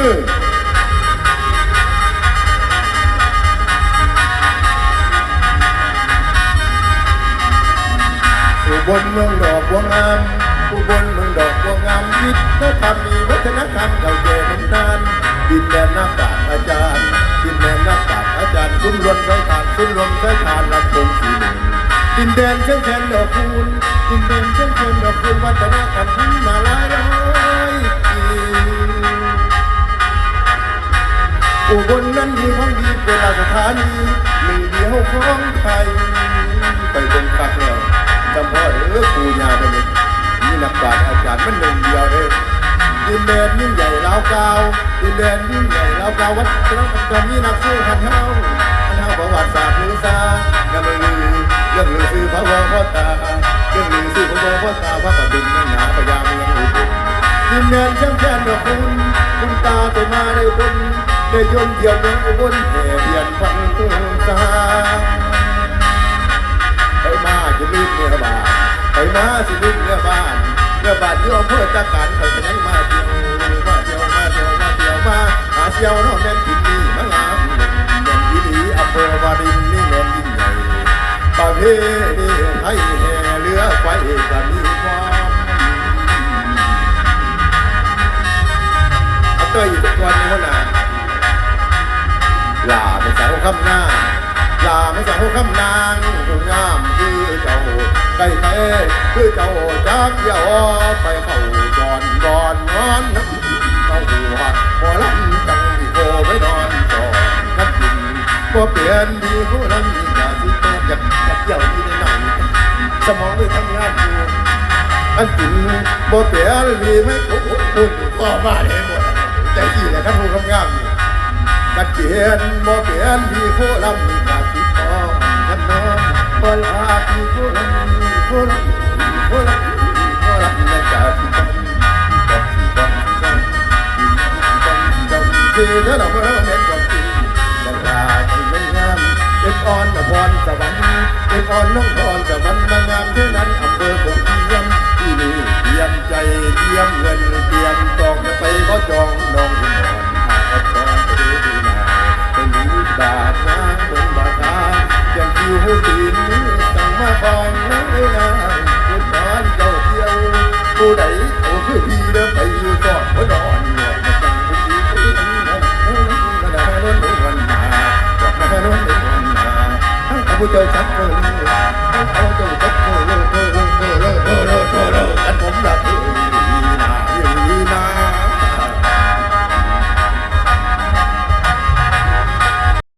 มืออุบลเมืองดอกบัวงามอุบลเมืองดอกบัวงามวิทยธรรมมีวัฒนธรรมเก่าแก่นมนานดินแดนนักปราชญ์อาจารย์ดินแดนนักปราชญ์อาจารย์ซุ้มรวมสายทานซุ้มรวมสายทานลำพงสีหนึ่งดินแดนเชียงแคนดอกคูณดินแดนเชียงแคนดอกคูณวัฒนธรรมมาลายร้อ อุบลนั้นมีของดีเป็นราชธานีหนึ่งเดียวของไทย ไปบนคักแล้วจำพ่อเด้อปู่ย่าเด้อนี่นักปราชญ์อาจารย์มันหนึ่งเดียวเด้อดินแดนยิ่งใหญ่ลาวกาวดินแดนยิ่งใหญ่ลาวกาววัดพระตอนนี้นักสู้พันเฮาพันเฮาประวัติศาสตร์ลือซางามลือเรื่องลือซื้อพระวรพ่อตาเรื่องลือซื้อพระวรพ่อตาพระประดุมนั่นหนาพญาเมืองอุบลดินแดนช่างแค้นดอกคุณคุณตาไปมาได้บน ได้ยนเดียวเมืองบลแห่เดียนพันตุสาไปมาจะลืมเนื้อบ้านไปมาสิลืมเนื้อบ้านเนื้อบ้านอยู่อำเภอตะการไปกันยังมาเที่ยวมาเที่ยวมาเที่ยวมาเที่ยวมาหาเที่ยวน้องแม่นกินนี่มางามแม่นอีหลีอำเภอวารินนี่แม่นยิ่งใหญ่ประเพณีไทยแห่เรือไฟก็มีความเอาเตยอยู่ทุกวันในหัวหน้าลาไม่ สาวคำน้าลาไม่สาวคำนางผู้งามคือเจ้าไก่แท้คือเจ้าจักยาไปเข้าจอนจอนนอนน้ำเข้าหัวพอลำจังที่โคไปนอนจอนขัดกินบ่เปลี่ยนดีผู้นั้นมีกาสิแต้อยากอยากเกี่ยวที่ในหนังสมองไม่ทำงานอยู่อันกินบ่เปลี่ยนมีไม่คุ้มคุณก็มาได้ห ลี่ยนบ่เปลี่ยนพี่ผู้ลำมีกาสิพอกันน้องบ่ลาพี่ผู้ลำผู้ลำผู้ลำผู้ลำในกาสิต้องต้องต้องต้องต้องที่เธอเราเมื่อเห็นก่อนจริงดังลาที่ไม่งามเด็กอ่อนนพรสวรรค์เด็กอ่อนน้องพรสวรรค์ ใดเขาคือพี่เดินไปอยู่ก่อนก็นอนหลอกมาจังผู้ดีผู้นั่นนั้นนั้นนั้นนั้นนั้นวันมาบอกมาโน้นวันมาทั้งผู้เจ้าชักเกิน